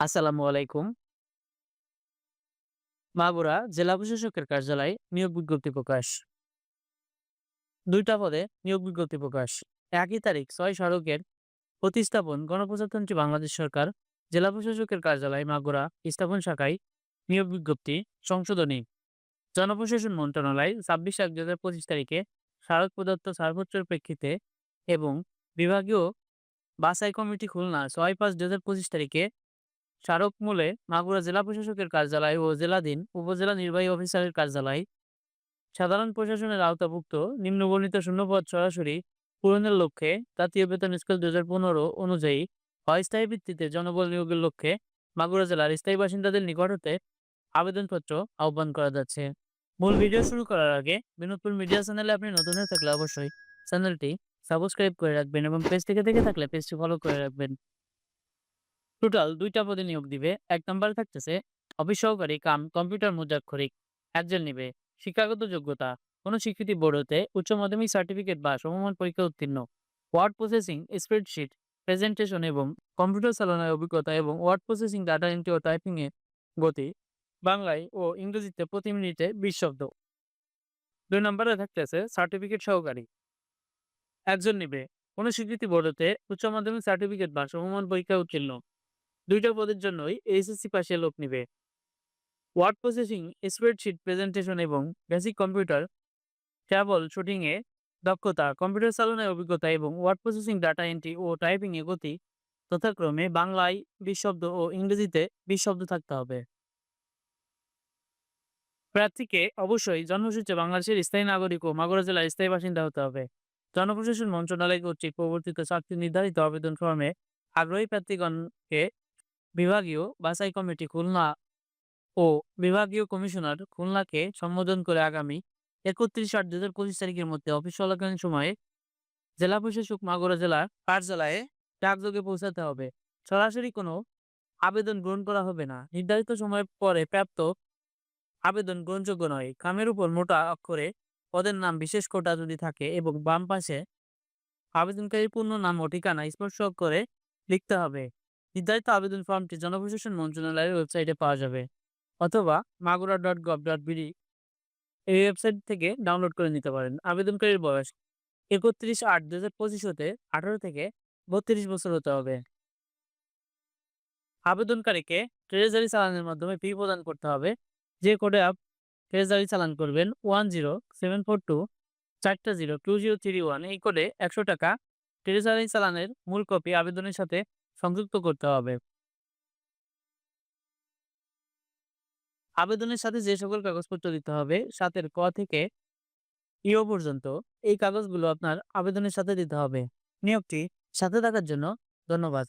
আসসালামু আলাইকুম। মাগুরা জেলা প্রশাসকের কার্যালয়ে নিয়োগ বিজ্ঞপ্তি প্রকাশ। দুইটা পদে নিয়োগ বিজ্ঞপ্তি প্রকাশ। একই তারিখ ৬ সড়কের প্রতিস্থাপন গণপ্রজাতন্ত্রী বাংলাদেশ সরকার, জেলা প্রশাসকের কার্যালয় মাগুরা স্থাপন শাখায় নিয়োগ বিজ্ঞপ্তি সংশোধনী জনপ্রশাসন মন্ত্রণালয় ২৬ এক ২০২৫ তারিখে স্মারক প্রদত্ত ছাড়পত্রের প্রেক্ষিতে এবং বিভাগীয় বাছাই কমিটি খুলনা ৬-৫-২০২৫ তারিখে স্মারকমূলে মাগুরা জেলা প্রশাসকের কার্যালয় ও জেলাধীন উপজেলা নির্বাহী অফিসারের কার্যালয়। সাধারণ প্রশাসনের আওতাভুক্ত নিম্নবর্ণিত শূন্যপদ সরাসরি পূরণের লক্ষ্যে জাতীয় বেতন স্কেল দুই হাজার পনেরো অনুযায়ী অস্থায়ী ভিত্তিতে জনবল নিয়োগের লক্ষ্যে মাগুরা জেলার স্থায়ী বাসিন্দাদের নিকট হতে আবেদনপত্র আহ্বান করা যাচ্ছে। মূল ভিডিও শুরু করার আগে বিনোদপুর মিডিয়া চ্যানেলে আপনি নতুন হয়ে থাকলে অবশ্যই চ্যানেলটি সাবস্ক্রাইব করে রাখবেন এবং পেজ থেকে দেখে থাকলে পেজটি ফলো করে রাখবেন। টোটাল দুইটা পদে নিয়োগ দিবে। এক নম্বরে থাকতেছে অফিস সহকারী কাম, কম্পিউটার মুদ্রাক্ষরিক একজন নিবে। শিক্ষাগত যোগ্যতা, কোনো স্বীকৃতি বোর্ড হতে উচ্চ মাধ্যমিক সার্টিফিকেট বা সমমান পরীক্ষা উত্তীর্ণ। ওয়ার্ড প্রসেসিং, স্প্রেডশিট, প্রেজেন্টেশন এবং কম্পিউটার চালানোর অভিজ্ঞতা এবং ওয়ার্ড প্রসেসিং ডাটা এন্ট্রি ও টাইপিং এর গতি, বাংলায় ও ইংরেজিতে প্রতি মিনিটে বিশ শব্দ। দুই নম্বরে থাকতেছে সার্টিফিকেট সহকারী। একজন নিবে, কোনো স্বীকৃতি বোর্ড হতে উচ্চ মাধ্যমিক সার্টিফিকেট বা সমমান পরীক্ষা উত্তীর্ণ। দুইটা পদের জন্যই এইচএসসি পাশে লোক নিবে। ওয়ার্ড প্রসেসিং স্প্রেডশিট প্রেজেন্টেশন এবং বেসিক কম্পিউটার ট্রাবল শুটিংয়ে দক্ষতা কম্পিউটার চালনায় অভিজ্ঞতা এবং ওয়ার্ড প্রসেসিং ডাটা এন্ট্রি ও টাইপিং এ গতি যথাক্রমে বাংলায় বিশ শব্দ ও ইংরেজিতে বিশ শব্দ থাকতে হবে। প্রার্থীকে অবশ্যই জন্মসূত্রে বাংলাদেশের স্থায়ী নাগরিক ও মাগুরা জেলার স্থায়ী বাসিন্দা হতে হবে। জনপ্রশাসন মন্ত্রণালয় কর্তৃক প্রবর্তিত চাকরি নির্ধারিত আবেদন ফর্মে আগ্রহী প্রার্থীগণকে বিভাগীয় বাছাই কমিটি খুলনা ও বিভাগীয় কমিশনার খুলনাকে সম্বোধন করে আগামী একত্রিশ আট দু হাজার পঁচিশ তারিখের মধ্যে অফিস চলাকালীন সময়ে জেলা প্রশাসক মাগুরা জেলার কার্যালয়ে ডাকযোগে পৌঁছাতে হবে। সরাসরি কোনো আবেদন গ্রহণ করা হবে না। নির্ধারিত সময়ের পরে প্রাপ্ত আবেদন গ্রহণযোগ্য নয়। কামের উপর মোটা অক্ষরে পদের নাম বিশেষ কোটা যদি থাকে এবং বাম পাশে আবেদনকারীর পূর্ণ নাম ও ঠিকানা স্পর্শ করে লিখতে হবে। নির্ধারিত আবেদন ফর্মটি জনপ্রশাসন মন্ত্রণালয়ের ওয়েবসাইটে পাওয়া যাবে। অথবা Magura dot gov dot BD এই ওয়েবসাইট থেকে ডাউনলোড করে নিতে পারেন। আবেদনকারীর বয়স একত্রিশ আট দু হাজার পঁচিশ হতে আঠারো থেকে বত্রিশ বছর হতে হবে। আবেদনকারীকে ট্রেজারি চালানের মাধ্যমে ফি প্রদান করতে হবে। যে কোডে আপ ট্রেজারি চালান করবেন one zero seven four two চারটা zero two zero three one এই কোডে একশো টাকা ট্রেজারি চালানের মূল কপি আবেদনের সাথে সংযুক্ত করতে হবে। আবেদনের সাথে যে সকল কাগজপত্র দিতে হবে, সাতের ক থেকে ইও পর্যন্ত, এই কাগজগুলো আপনার আবেদনের সাথে দিতে হবে। নিয়োগটি সাথে থাকার জন্য ধন্যবাদ।